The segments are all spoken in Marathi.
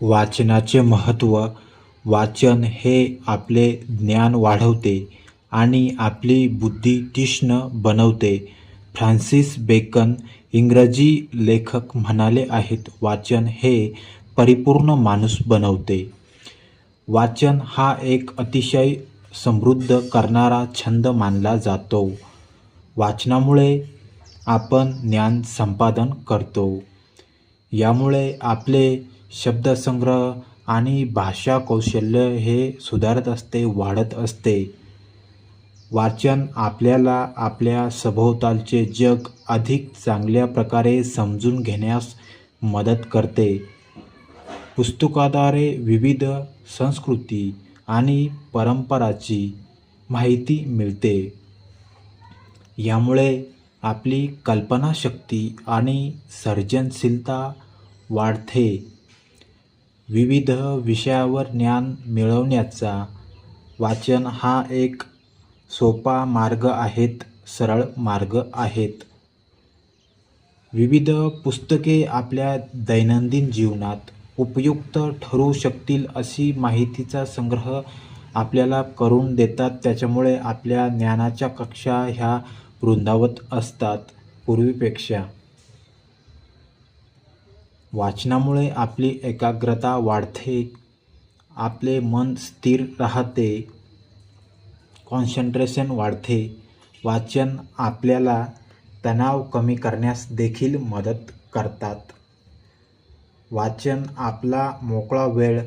वाचनाचे महत्त्व वाचन हे आपले ज्ञान वाढवते आणि आपली बुद्धी तीक्ष्ण बनवते. फ्रान्सिस बेकन इंग्रजी लेखक म्हणाले आहेत वाचन हे परिपूर्ण माणूस बनवते. वाचन हा एक अतिशय समृद्ध करणारा छंद मानला जातो. वाचनामुळे आपण ज्ञान संपादन करतो. यामुळे आपले शब्दसंग्रह आणि भाषा कौशल्य हे सुधारत असते वाढत असते. वाचन आपल्याला आपल्या सभोवतालचे जग अधिक चांगल्या प्रकारे समजून घेण्यास मदत करते. पुस्तकाद्वारे विविध संस्कृती आणि परंपराची माहिती मिळते. यामुळे आपली कल्पनाशक्ती आणि सर्जनशीलता वाढते. विविध विषयावर ज्ञान मिळवण्याचा वाचन हा एक सोपा मार्ग आहेत सरळ मार्ग आहेत. विविध पुस्तके आपल्या दैनंदिन जीवनात उपयुक्त ठरू शकतील अशी माहितीचा संग्रह आपल्याला करून देतात. त्याच्यामुळे आपल्या ज्ञानाच्या कक्षा ह्या रुंदावत असतात. पूर्वीपेक्षा वाचनामुळे आपली एकाग्रता वाढते आपले मन स्थिर राहते कॉन्सन्ट्रेशन वाढते. वाचन आपल्याला तणाव कमी करण्यास देखील मदत करतात. वाचन आपला मोकळा वेळ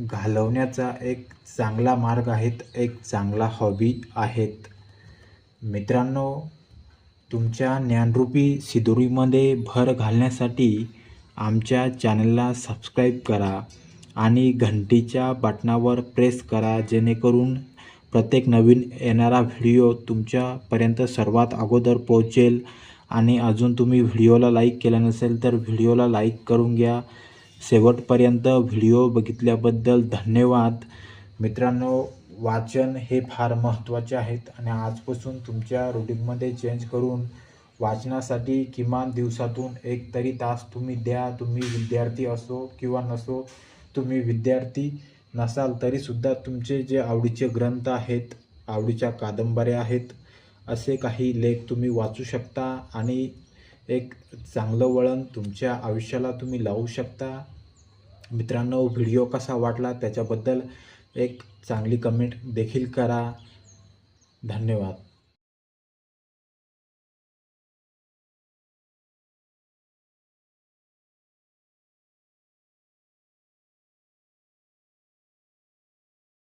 घालवण्याचा एक चांगला मार्ग आहेत एक चांगला हॉबी आहेत. मित्रांनो तुमच्या ज्ञानरूपी सिदुरीमध्ये भर घालण्यासाठी आमच्या चॅनलला सबस्क्राईब करा आणि घंटीच्या बटनावर प्रेस करा जेणेकरून प्रत्येक नवीन येणारा व्हिडिओ तुमच्यापर्यंत सर्वात अगोदर पोहोचेल. आणि अजून तुम्ही व्हिडिओला लाईक केला नसेल तर व्हिडिओला लाईक करून घ्या. शेवटपर्यंत व्हिडिओ बघितल्याबद्दल धन्यवाद. मित्रांनो वाचन हे फार महत्त्वाचे आहेत आणि आजपासून तुमच्या रुटीनमध्ये चेंज करून वाचनासाठी किमान दिवसातून एक तरी तास तुम्ही द्या. तुम्ही विद्यार्थी असो किंवा नसो तुम्ही विद्यार्थी नसाल तरीसुद्धा तुमचे जे आवडीचे ग्रंथ आहेत आवडीच्या कादंबऱ्या आहेत असे काही लेख तुम्ही वाचू शकता आणि एक चांगलं वळण तुमच्या आयुष्याला तुम्ही लावू शकता. मित्रांनो व्हिडिओ कसा वाटला त्याच्याबद्दल एक चांगली कमेंट देखील करा. धन्यवाद.